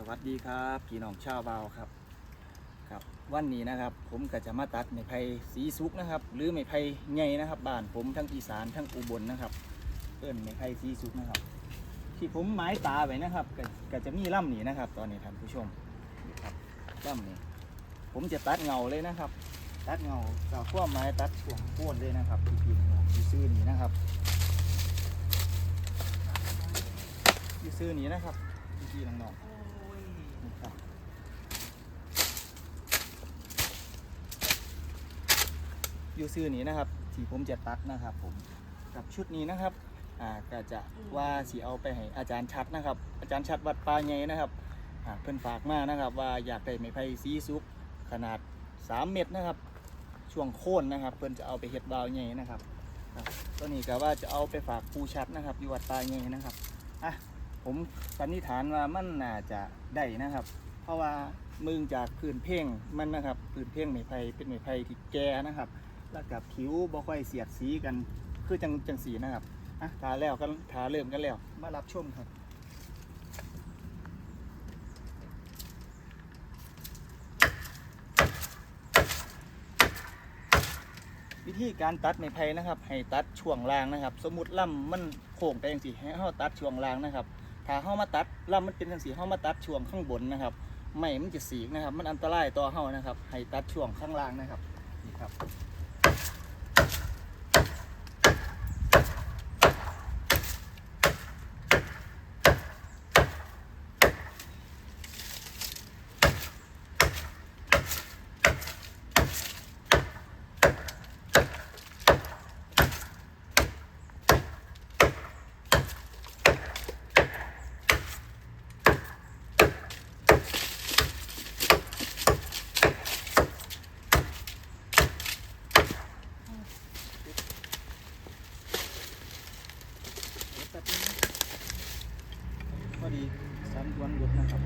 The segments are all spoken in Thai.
สวัสดีครับพี่น้องชาวบาวครับครับ วันนี้นะครับ ผมก็จะมาตัดไม้ไผ่สีสุกนะครับ หรือไม้ไผ่ใหญ่นะครับบ้านผมทั้งอีสานทั้งอุบลนะครับเอิ้นไม้ไผ่สีสุกนะครับ ที่ผมหมายตาไว้นะครับก็ก็จะมีล่ำนี้นะครับ ตอนนี้ท่านผู้ชมนี่ครับล่ำนี้ผมจะตัดเงาเลยนะครับ ตัดเงากับขั้วไม้ตัดช่วงโค่นเลยนะครับพี่พี่น้องซื่อนี้นะครับอยู่ซื่อนี้นะครับพี่พี่น้องๆ อยู่ซื้อนี้นะครับที่ผมจะตัดนะครับ ผมกับชุดนี้นะครับอ่าก็จะว่าสีเอาไปให้อาจารย์ชัดนะครับ อาจารย์ชัดวัดปลาใหญ่นะครับอ่าเพิ่นฝากมานะครับ ว่าอยากได้ไม้ไผ่สีสุกขนาด 3 เมตรนะครับ ช่วงโค่นนะครับ เพิ่นจะเอาไปเฮ็ดบาวใหญ่นะครับครับตัวนี้ก็ว่าจะเอาไปฝากปูชัดนะครับอยู่วัดปลาใหญ่นะครับอะ ผมสันนิษฐานว่ามันน่าจะได้นะครับ เพราะว่ามึงจากพื้นเพ่งมันนะครับพื้นเพ่งไม้ไผ่เป็นไม้ไผ่ที่แก่นะครับ แล้วกับผิวบ่ค่อยเสียดสีกันคือจังจังสีนะครับอะทาแล้วกันทาเริ่มกันแล้วมารับชมครับวิธีการตัดไม้ไผ่นะครับ ให้ตัดช่วงล่างนะครับ สมมติลำมันโค้งไปอย่างสีให้เฮาตัดช่วงล่างนะครับ ถ้าเฮามาตัดลำมันเป็นจังสีเฮามาตัดช่วงข้างบนนะครับไม่มันจะสีนะครับ มันอันตรายต่อเฮานะครับ ให้ตัดช่วงข้างล่างนะครับนี่ครับ อดีสันวนหลุดนะครับ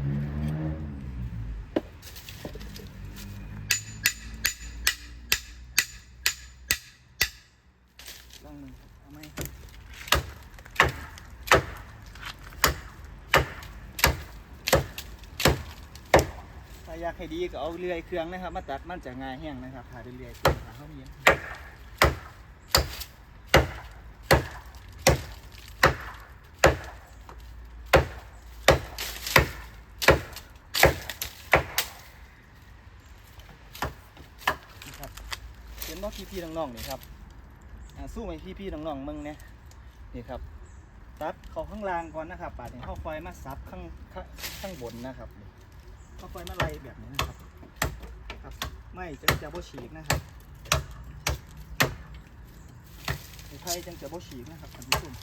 ลองหนึ่งเอาไหมถ้าอยากให้ดีก็เอาเลื่อยเครื่องนะครับ มาตัดมันจะง่ายแห้งนะครับถ้าเลื่อยๆเครื่องถ้าเขามีนะครับเห็นว่าพี่ๆน้องๆนี่ครับอ่าสู้ไหมพี่ๆน้องๆมึงเนี่ยนี่ครับ ตัดเขาข้างล่างก่อนนะครับปาดเนี่ยเข้าไฟมาซับข้างข้างข้างบนนะครับเข้าไฟมาไล่แบบนี้นะครับ ครับ ไม่จังจะบ่ฉีกนะครับไอ้ไทยจังจะบ่ฉีกนะครับท่านผู้ชม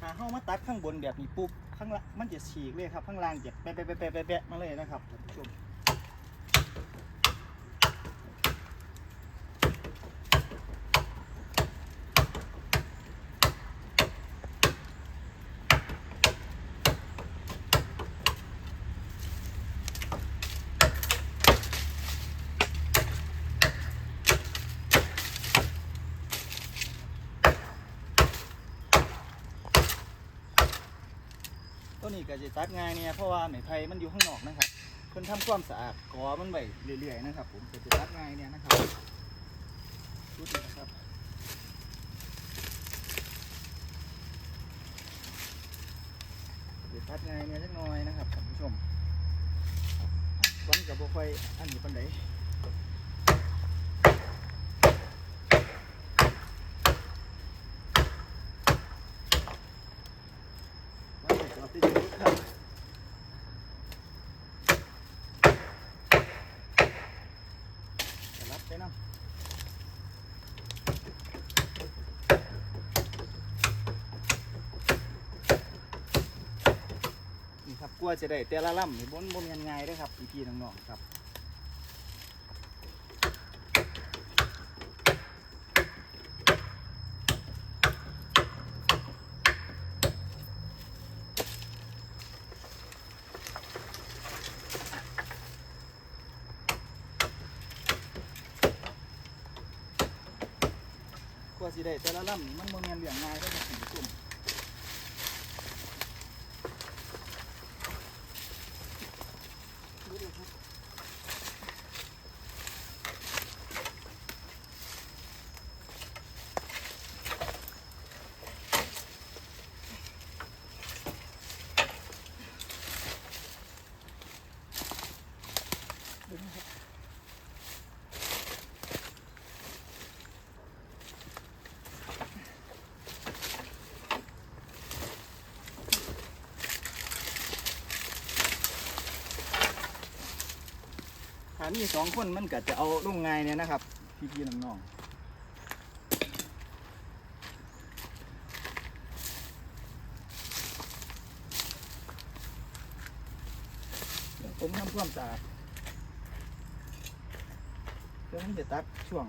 ถ้าเข้ามาตัดข้างบนแบบนี้ปุ๊บข้างล่างมันจะฉีกเลยครับข้างล่างจะแปะแปะแปะแปะแปะแปะมาเลยนะครับท่านผู้ชม นี้ก็จะตัดง่ายเนี่ยเพราะว่าไม้ไผ่มันอยู่ข้างนอกนะครับเพิ่นทำความสะอาดกอมันไว้เรื่อยๆนะครับผมก็จะตัดง่ายเนี่ยนะครับดูดีนะครับจะตัดง่ายเนี่ยเล็กน้อยนะครับท่านผู้ชมวันกับบ่ค่อยอันนี้ปานใดวันกับจะเอาที่สุดครับ จะรับไปเนาะนี่ ครับกลัวจะได้แต่ละล่ำนี่บนบนกัง่ายเด้อครับพี่พี่ๆน้องๆครับ กลัวสิได้แต่ละล่ำนี่มันบนกันเรื่องง่ายเด้อครับท่านผู้ชมามีสองคนมันก็จะเอาลงง่ายเนี่ยนะครับ พี่ๆน้องๆผมทำความสะอาดเพื่อมันจะตัดช่วง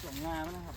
ช่วงงามันนะครับ